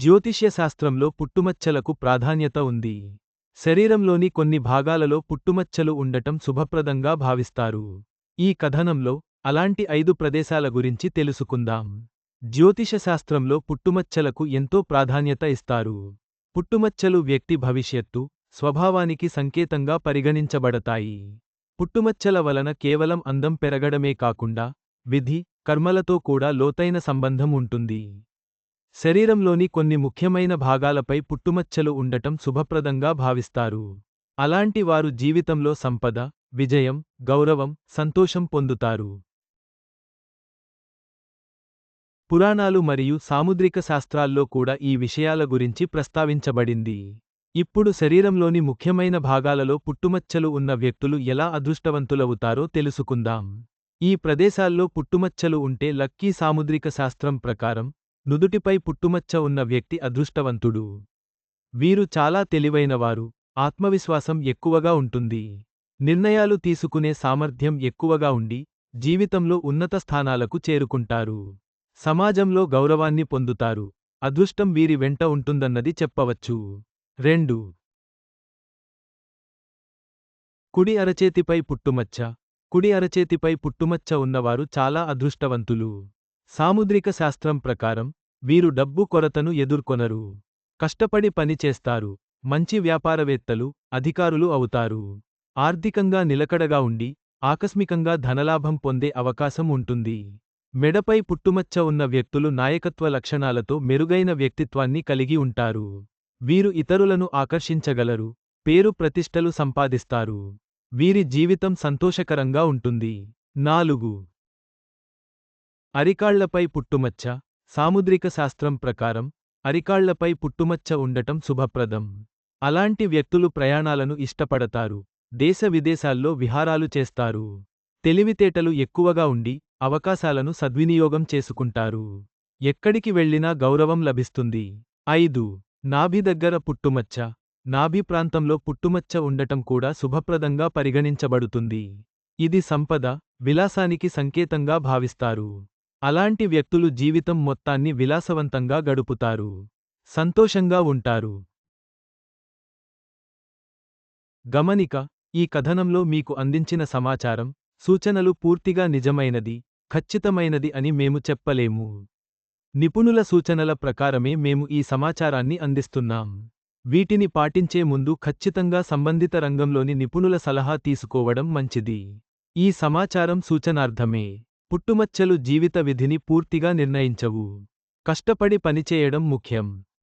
జ్యోతిష్యశాస్త్రంలో పుట్టుమచ్చలకు ప్రాధాన్యత ఉంది. శరీరంలోని కొన్ని భాగాలలో పుట్టుమచ్చలు ఉండటం శుభప్రదంగా భావిస్తారు. ఈ కథనంలో అలాంటి ఐదు ప్రదేశాల గురించి తెలుసుకుందాం. జ్యోతిషశాస్త్రంలో పుట్టుమచ్చలకు ఎంతో ప్రాధాన్యత ఇస్తారు. పుట్టుమచ్చలు వ్యక్తి భవిష్యత్తు స్వభావానికి సంకేతంగా పరిగణించబడతాయి. పుట్టుమచ్చల వలన కేవలం అందం పెరగడమే కాకుండా విధి కర్మలతో కూడా లోతైన సంబంధం ఉంటుంది. శరీరంలోని కొన్ని ముఖ్యమైన భాగాలపై పుట్టుమచ్చలు ఉండటం శుభప్రదంగా భావిస్తారు. అలాంటి వారు జీవితంలో సంపద విజయం గౌరవం సంతోషం పొందుతారు. పురాణాలు మరియు సాముద్రిక శాస్త్రాల్లో కూడా ఈ విషయాల గురించి ప్రస్తావించబడింది. ఇప్పుడు శరీరంలోని ముఖ్యమైన భాగాలలో పుట్టుమచ్చలు ఉన్న వ్యక్తులు ఎలా అదృష్టవంతులవుతారో తెలుసుకుందాం. ఈ ప్రదేశాల్లో పుట్టుమచ్చలు ఉంటే లక్కీ సాముద్రిక శాస్త్రం ప్రకారం నుదుటిపై పుట్టుమచ్చ ఉన్న వ్యక్తి అదృష్టవంతుడు. వీరు చాలా తెలివైనవారు ఆత్మవిశ్వాసం ఎక్కువగా ఉంటుంది. నిర్ణయాలు తీసుకునే సామర్థ్యం ఎక్కువగా ఉండి జీవితంలో ఉన్నత స్థానాలకు చేరుకుంటారు. సమాజంలో గౌరవాన్ని పొందుతారు. అదృష్టం వీరి వెంట ఉంటుందన్నది చెప్పవచ్చు. రెండు. కుడి అరచేతిపై పుట్టుమచ్చ. కుడి అరచేతిపై పుట్టుమచ్చ ఉన్నవారు చాలా అదృష్టవంతులు. సాముద్రిక శాస్త్రం ప్రకారం వీరు డబ్బు కొరతను ఎదుర్కొనరు. కష్టపడి పనిచేస్తారు మంచి వ్యాపారవేత్తలు అధికారులు అవుతారు. ఆర్థికంగా నిలకడగా ఉండి ఆకస్మికంగా ధనలాభం పొందే అవకాశం ఉంటుంది. మెడపై పుట్టుమచ్చ ఉన్న వ్యక్తులు నాయకత్వ లక్షణాలతో మెరుగైన వ్యక్తిత్వాన్ని కలిగి ఉంటారు. వీరు ఇతరులను ఆకర్షించగలరు పేరు ప్రతిష్టలు సంపాదిస్తారు. వీరి జీవితం సంతోషకరంగా ఉంటుంది. నాలుగు అరికాళ్ళపై పుట్టుమచ్చ సాముద్రిక శాస్త్రం ప్రకారం అరికాళ్ళపై పుట్టుమచ్చ ఉండటం శుభప్రదం. అలాంటి వ్యక్తులు ప్రయాణాలను ఇష్టపడతారు దేశ విదేశాల్లో విహారాలు చేస్తారు. తెలివితేటలు ఎక్కువగా ఉండి అవకాశాలను సద్వినియోగం చేసుకుంటారు. ఎక్కడికి వెళ్ళినా గౌరవం లభిస్తుంది. ఐదు నాభి దగ్గర పుట్టుమచ్చ నాభి ప్రాంతంలో పుట్టుమచ్చ ఉండటం కూడా శుభప్రదంగా పరిగణించబడుతుంది. ఇది సంపద విలాసానికి సంకేతంగా భావిస్తారు. అలాంటి వ్యక్తులు జీవితం మొత్తాన్ని విలాసవంతంగా గడుపుతారు. సంతోషంగా ఉంటారు. గమనిక ఈ కథనంలో మీకు అందించిన సమాచారం సూచనలు పూర్తిగా నిజమైనది ఖచ్చితమైనది అని మేము చెప్పలేము. నిపుణుల సూచనల ప్రకారమే మేము ఈ సమాచారాన్ని అందిస్తున్నాం. వీటిని పాటించే ముందు ఖచ్చితంగా సంబంధిత రంగంలోని నిపుణుల సలహా తీసుకోవడం మంచిది. ఈ సమాచారం సూచనార్థమే. పుట్టుమచ్చలు జీవిత విధిని పూర్తిగా నిర్ణయించవు. కష్టపడి పనిచేయడం ముఖ్యం.